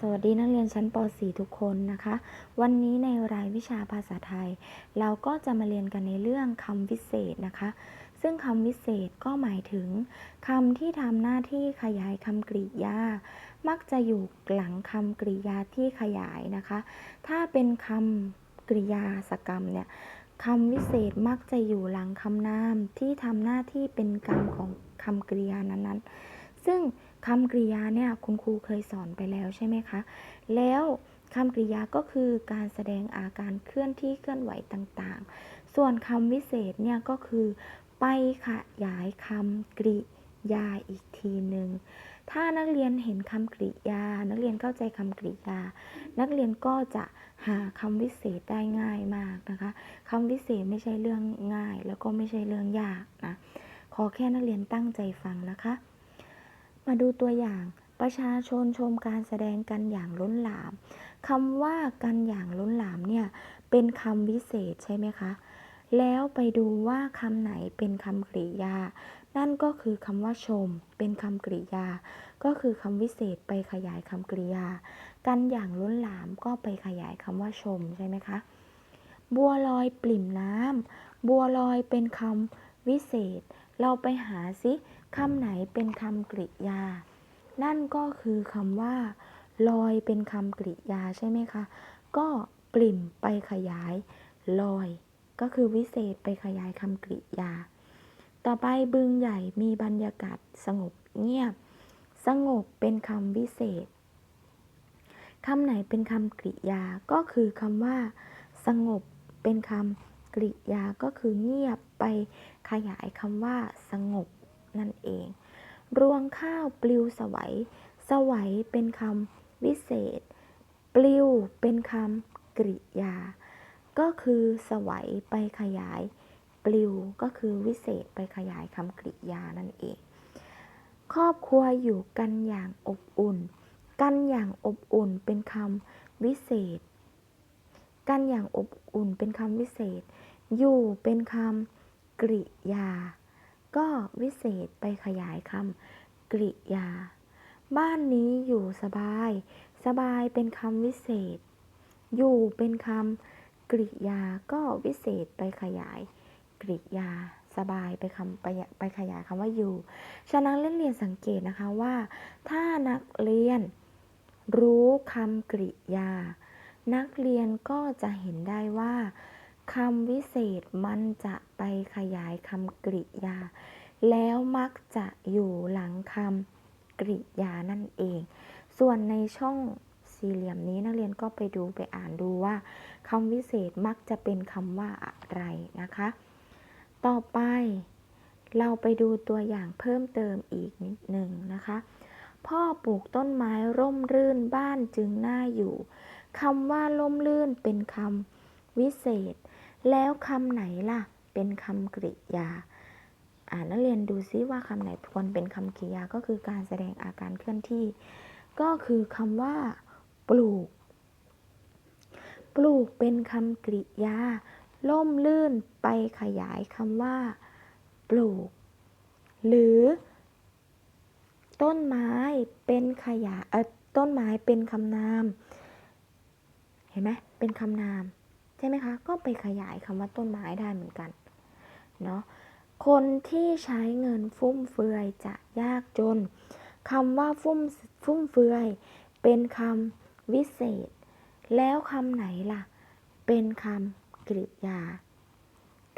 สวัสดีนักเรียนชั้นป .4 ทุกคนนะคะ วันนี้ในรายวิชาภาษาไทย เราก็จะมาเรียนกันในเรื่องคำวิเศษนะคะ ซึ่งคำวิเศษก็หมายถึงคำที่ทำหน้าที่ขยายคำกริยา มักจะอยู่หลังคำกริยาที่ขยายนะคะ ถ้าเป็นคำกริยาสกรรมเนี่ยคำวิเศษมักจะอยู่หลังคำนามที่ทำหน้าที่เป็นกรรมของคำกริยานั้นๆ ซึ่ง คำกริยาเนี่ยคุณครูเคยสอนไปแล้วใช่ไหมคะ แล้วคำกริยาก็คือการแสดงอาการเคลื่อนที่เคลื่อนไหวต่างๆ ส่วนคำวิเศษเนี่ยก็คือไปขยายคำกริยาอีกทีหนึ่ง ถ้านักเรียนเห็นคำกริยา นักเรียนเข้าใจคำกริยา นักเรียนก็จะหาคำวิเศษได้ง่ายมากนะคะคำวิเศษไม่ใช่เรื่องง่าย แล้วก็ไม่ใช่เรื่องยากนะ ขอแค่นักเรียนตั้งใจฟังนะคะ มาดูตัวอย่างประชาชนชมการแสดงกันอย่างล้นหลามคำว่ากันอย่างล้นหลามเนี่ยเป็นคำวิเศษใช่ไหมคะ แล้วไปดูว่าคำไหนเป็นคำกริยา นั่นก็คือคำว่าชม เป็นคำกริยา ก็คือคำวิเศษไปขยายคำกริยา กันอย่างล้นหลามก็ไปขยายคำว่าชมใช่ไหมคะ บัวลอยปริ่มน้ำบัวลอยเป็นคำวิเศษ เราไปหาซิ คำไหนเป็นคำกริยา นั่นก็คือคำว่า ลอยเป็นคำกริยาใช่ไหมคะ ก็ปริ่มไปขยาย ลอย ก็คือวิเศษไปขยายคำกริยา ต่อไปบึงใหญ่มีบรรยากาศสงบเงียบ สงบเป็นคำวิเศษคำไหนเป็นคำกริยา ก็คือคำว่า สงบเป็นคำกริยาก็คือเงียบไปขยายคำว่า สงบ นั่นเอง รวงข้าวปลิวสวัย สวัยเป็นคำวิเศษ ปลิวเป็นคำกริยา ก็คือสวัยไปขยาย ปลิวก็คือวิเศษไปขยายคำกริยานั่นเอง ครอบครัวอยู่กันอย่างอบอุ่น กันอย่างอบอุ่นเป็นคำวิเศษ กันอย่างอบอุ่นเป็นคำวิเศษ อยู่เป็นคำกริยา ก็วิเศษไปขยายคำกริยา บ้านนี้อยู่สบาย สบายเป็นคำวิเศษ อยู่เป็นคำกริยาก็วิเศษไปขยายกริยาสบายไปคำไปไปขยายคำว่าอยู่ ฉะนั้นเล่นเรียนสังเกตนะคะว่า ถ้านักเรียนรู้คำกริยา นักเรียนก็จะเห็นได้ว่า คำวิเศษมันจะไปขยายคำกริยา แล้วมักจะอยู่หลังคำกริยานั่นเอง ส่วนในช่องสี่เหลี่ยมนี้นักเรียนก็ไปดูไปอ่านดูว่าคำวิเศษมักจะเป็นคำว่าอะไรนะคะ ต่อไป เราไปดูตัวอย่างเพิ่มเติมอีกนิดหนึ่งนะคะ พ่อปลูกต้นไม้ร่มรื่นบ้านจึงน่าอยู่คำว่าร่มรื่นเป็นคำวิเศษ แล้วคำไหนล่ะ เป็นคำกริยา อ่านนักเรียนดูซิว่าคำไหนควรเป็นคำกริยาก็คือการแสดงอาการเคลื่อนที่ ก็คือคำว่า ปลูก ปลูกเป็นคำกริยา ล่มลื่นไปขยายคำว่า ปลูก หรือ ต้นไม้เป็นขยายเออต้นไม้เป็นคำนาม เห็นไหมเป็นคำนาม ใช่ไหมคะ ก็ไปขยายคำว่าต้นไม้ได้เหมือนกันเนาะคนที่ใช้เงินฟุ่มเฟือยจะยากจนคำว่าฟุ่มฟุ่มเฟือย เป็นคำวิเศษ แล้วคำไหนล่ะ เป็นคำกริยา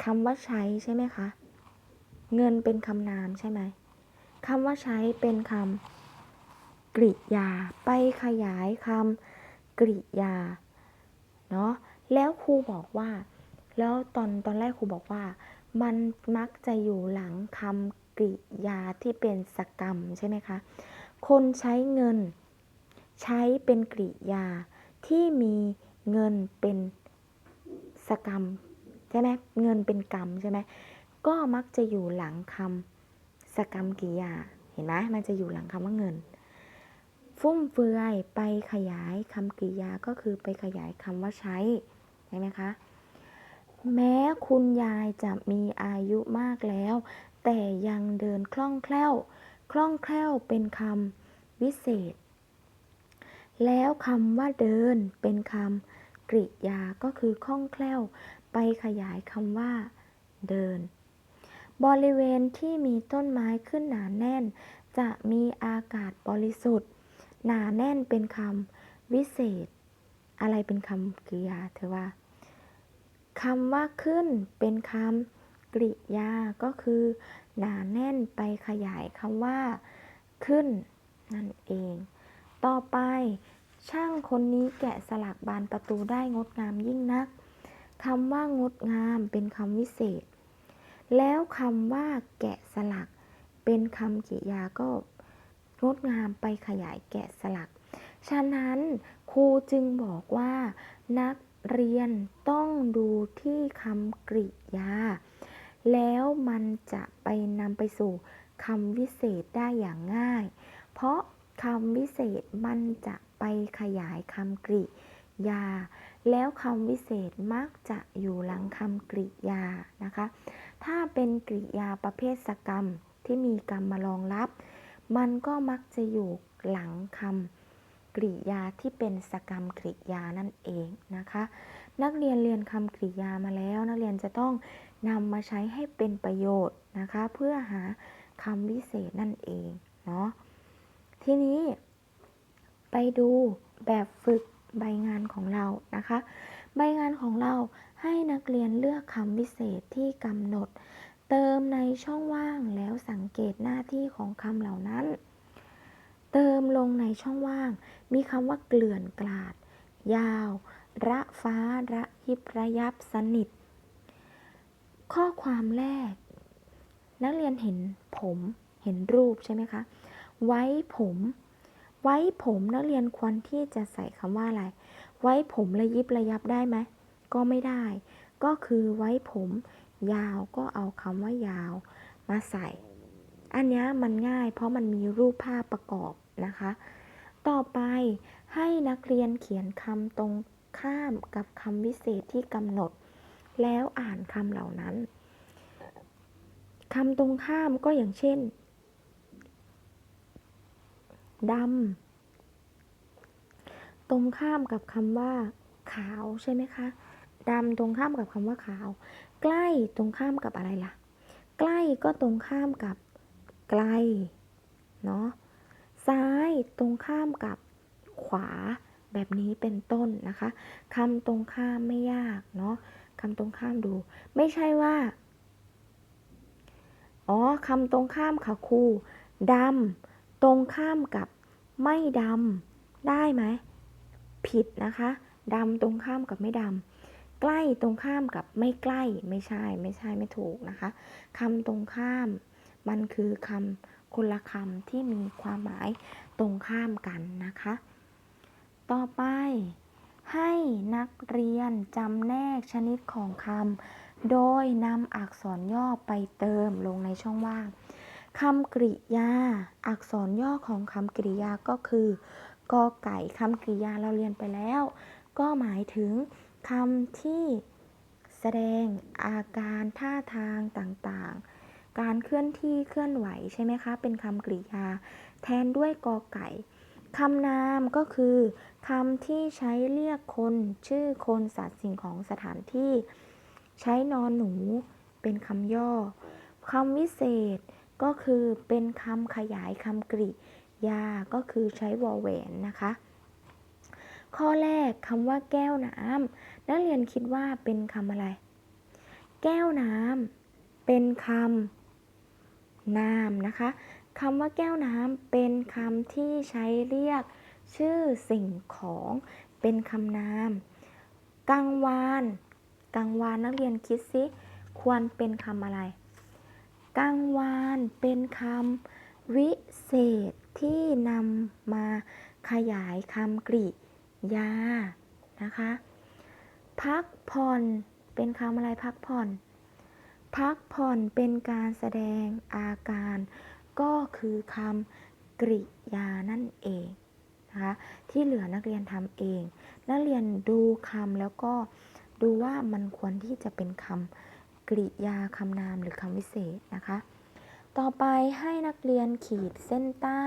คำว่าใช้ใช่ไหมคะ เงินเป็นคำนามใช่ไหมคำว่าใช้เป็นคำกริยา ไปขยายคำกริยาเนาะ แล้วครูบอกว่า แล้วตอนตอนแรกครูบอกว่า มันมักจะอยู่หลังคำกริยาที่เป็นสกรรมใช่ไหมคะ คนใช้เงิน ใช้เป็นกริยาที่มีเงินเป็นสกรรมใช่ไหมเงินเป็นกรรมใช่ไหมก็มักจะอยู่หลังคำสกรรมกริยาเห็นไหมมันจะอยู่หลังคำว่าเงิน ฟุ่มเฟือยไปขยายคำกริยาก็คือไปขยายคำว่าใช้ ใช่ไหมคะ แม้คุณยายจะมีอายุมากแล้ว แต่ยังเดินคล่องแคล่ว คล่องแคล่วเป็นคำวิเศษ แล้วคำว่าเดินเป็นคำกริยาก็คือคล่องแคล่ว ไปขยายคำว่า เดิน บริเวณที่มีต้นไม้ขึ้นหนาแน่น จะมีอากาศบริสุทธิ์ หนาแน่นเป็นคำวิเศษ อะไรเป็นคำกริยาเธอว่า คำว่าขึ้นเป็นคำกริยาก็คือ หนาแน่นไปขยายคำว่า ขึ้น นั่นเอง ต่อไป ช่างคนนี้แกะสลักบานประตูได้งดงามยิ่งนักคำว่างดงามเป็นคำวิเศษ แล้วคำว่า แกะสลัก เป็นคำกริยาก็งดงามไปขยายแกะสลัก ฉะนั้นครูจึงบอกว่า นัก เรียนต้องดูที่คำกริยา แล้วมันจะไปนำไปสู่คำวิเศษได้อย่างง่าย เพราะคำวิเศษมันจะไปขยายคำกริยา แล้วคำวิเศษมักจะอยู่หลังคำกริยานะคะ ถ้าเป็นกริยาประเภทสกรรมที่มีกรรมมารองรับ มันก็มักจะอยู่หลังคำ กริยาที่เป็นสกรรมกริยานั่นเองนะคะ นักเรียนเรียนคำกริยามาแล้ว นักเรียนจะต้องนำมาใช้ให้เป็นประโยชน์นะคะ เพื่อหาคำวิเศษนั่นเองเนาะทีนี้ไปดูแบบฝึกใบงานของเรานะคะ ใบงานของเราให้นักเรียนเลือกคำวิเศษที่กำหนด เติมในช่องว่างแล้วสังเกตหน้าที่ของคำเหล่านั้น เติมลงในช่องว่าง มีคำว่าเกลื่อนกลาด ยาว ระฟ้า ระยิบระยับสนิท ข้อความแรก นักเรียนเห็นผมเห็นรูปใช่ไหมคะ ไว้ผม ไว้ผมนักเรียนควรที่จะใส่คำว่าอะไร ไว้ผมระยิบระยับได้ไหม ก็ไม่ได้ ก็คือไว้ผม ยาวก็เอาคำว่ายาว มาใส่ อันนี้มันง่ายเพราะมันมีรูปภาพประกอบนะคะ ต่อไปให้นักเรียนเขียนคำตรงข้ามกับคำวิเศษที่กำหนด แล้วอ่านคำเหล่านั้นคำตรงข้ามก็อย่างเช่นดำตรงข้ามกับคำว่า ขาวใช่ไหมคะดำตรงข้ามกับคำว่าขาว ใกล้ตรงข้ามกับอะไรล่ะ ใกล้ก็ตรงข้ามกับ ไกลเนาะซ้ายตรงข้ามกับขวาแบบนี้เป็นต้นนะคะคำตรงข้ามไม่ยากเนาะคำตรงข้ามดู ไม่ใช่ว่า อ๋อคำตรงข้ามค่ะครูดำตรงข้ามกับไม่ดำได้ไหมผิดนะคะดำตรงข้ามกับไม่ดำใกล้ตรงข้ามกับไม่ใกล้ไม่ใช่ไม่ใช่ไม่ถูกนะคะคำตรงข้าม มันคือคำคนละคำที่มีความหมายตรงข้ามกันนะคะ ต่อไป ให้นักเรียนจำแนกชนิดของคำโดยนำอักษรย่อไปเติมลงในช่องว่างคำกริยา อักษรย่อของคำกริยาก็คือกอไก่คำกริยาเราเรียนไปแล้ว ก็หมายถึงคำที่แสดงอาการท่าทางต่างๆ การเคลื่อนที่เคลื่อนไหวใช่ไหมคะ เป็นคำกริยา แทนด้วยกอไก่คำนามก็คือคำที่ใช้เรียกคน ชื่อคนสัตว์สิ่งของสถานที่ ใช้นอนหนู เป็นคำย่อคำวิเศษก็คือเป็นคำขยายคำกริยาก็คือใช้วอแหวนนะคะ ข้อแรกคำว่าแก้วน้ำนักเรียนคิดว่าเป็นคำอะไร แก้วน้ำเป็นคำ นามนะคะคำว่าแก้วน้ำเป็นคำที่ใช้เรียกชื่อสิ่งของเป็นคำนามกังวานกังวานนักเรียนคิดซิควรเป็นคำอะไรกังวานเป็นคำวิเศษที่นำมาขยายคำกริยานะคะ พักผ่อนเป็นคำอะไรพักผ่อน พักผ่อนเป็นการแสดงอาการ ก็คือคำกริยานั่นเองนะคะที่เหลือนักเรียนทำเอง นักเรียนดูคำแล้วก็ดูว่ามันควรที่จะเป็นคำกริยาคำนามหรือคำวิเศษนะคะ ต่อไปให้นักเรียนขีดเส้นใต้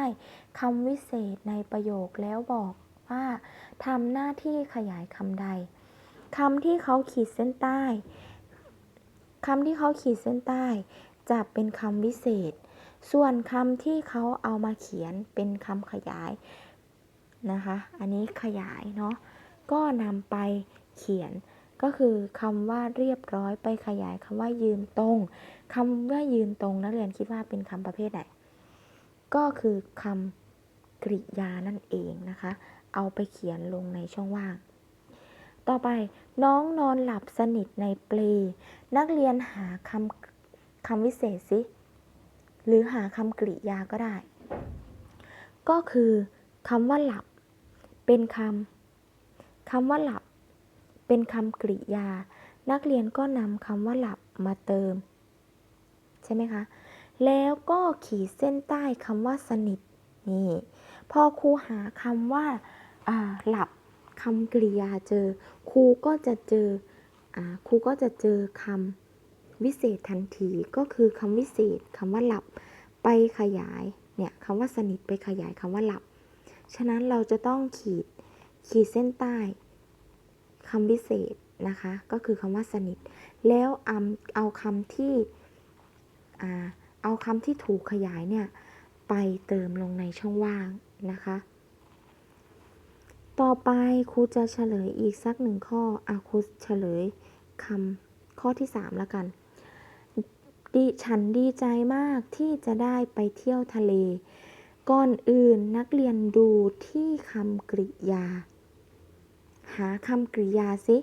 คำวิเศษในประโยคแล้วบอกว่าทำหน้าที่ขยายคำใดคำที่เขาขีดเส้นใต้ คำที่เขาขีดเส้นใต้ จะเป็นคำวิเศษ ส่วนคำที่เขาเอามาเขียนเป็นคำขยายนะคะ อันนี้ขยายเนาะ ก็นำไปเขียนก็คือคำว่าเรียบร้อยไปขยายคำว่ายืนตรงคำว่ายืนตรงนักเรียนคิดว่าเป็นคำประเภทไหน ก็คือคำกริยานั่นเองนะคะ เอาไปเขียนลงในช่องว่าง ต่อไปน้องนอนหลับสนิทในเปลนักเรียนหาคำคำวิเศษสิ หรือหาคำกริยาก็ได้ ก็คือคำว่าหลับ เป็นคำคำว่าหลับ เป็นคำกริยา นักเรียนก็นำคำว่าหลับมาเติม ใช่ไหมคะ แล้วก็ขีดเส้นใต้คำว่าสนิทนี่พอครูหาคำว่าอ่าหลับ คำกริยาเจอ ครูก็จะเจออครูก็จะเจอคำวิเศษทันทีก็คือคำวิเศษคำว่าหลับไปขยายเนี่ยคำว่าสนิทไปขยายคำว่าหลับ ฉะนั้นเราจะต้องขีดขีดเส้นใต้คำวิเศษนะคะก็คือคำว่าสนิท แล้วเอาเอาคำที่เอาคำที่ถูกขยายเนี่ยไปเติมลงในช่องว่างนะคะ ต่อไปครูจะเฉลยอีกสักหนึ่งข้ออะครูเฉลยคำข้อที่ 3 แล้วกันดิฉันดีใจมากที่จะได้ไปเที่ยวทะเล ก่อนอื่นนักเรียนดูที่คำกริยา หาคำกริยาสิ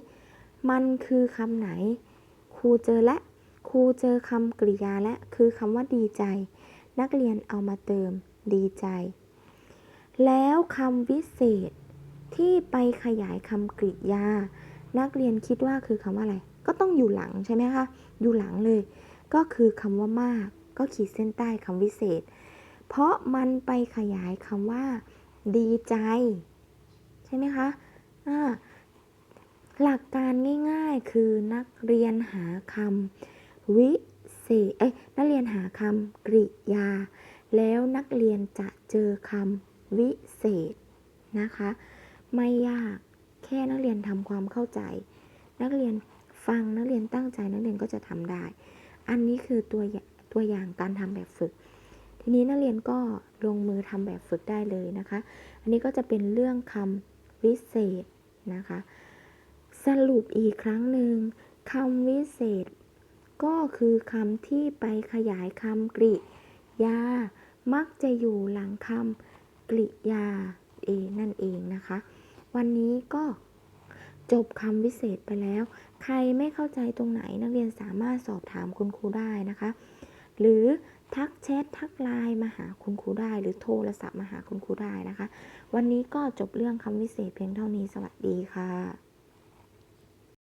มันคือคำไหน ครูเจอและ ครูเจอคำกริยาและ คือคำว่าดีใจ นักเรียนเอามาเติมดีใจ แล้วคำวิเศษ ที่ไปขยายคำกริยา นักเรียนคิดว่าคือคำว่าอะไร ก็ต้องอยู่หลังใช่ไหมคะ อยู่หลังเลย ก็คือคำว่ามาก ก็ขีดเส้นใต้คำวิเศษ เพราะมันไปขยายคำว่า ดีใจ ใช่ไหมคะหลักการง่ายๆคือนักเรียนหาคำวิเศษ เอ้ยนักเรียนหาคำกริยา แล้วนักเรียนจะเจอคำวิเศษนะคะ ไม่ยาก แค่นักเรียนทำความเข้าใจ นักเรียนฟังนักเรียนตั้งใจนักเรียนก็จะทำได้ อันนี้คือตัวตัวอย่างการทำแบบฝึก ทีนี้นักเรียนก็ลงมือทำแบบฝึกได้เลยนะคะ อันนี้ก็จะเป็นเรื่องคำวิเศษนะคะ สรุปอีกครั้งหนึ่งคำวิเศษ ก็คือคำที่ไปขยายคำกริยา มักจะอยู่หลังคำกริยาเองนั่นเองนะคะ วันนี้ก็จบคำวิเศษไปแล้ว ใครไม่เข้าใจตรงไหนนักเรียนสามารถสอบถามคุณครูได้นะคะ หรือทักแชททักไลน์มาหาคุณครูได้ หรือโทรศัพท์มาหาคุณครูได้นะคะ วันนี้ก็จบเรื่องคำวิเศษเพียงเท่านี้สวัสดีค่ะ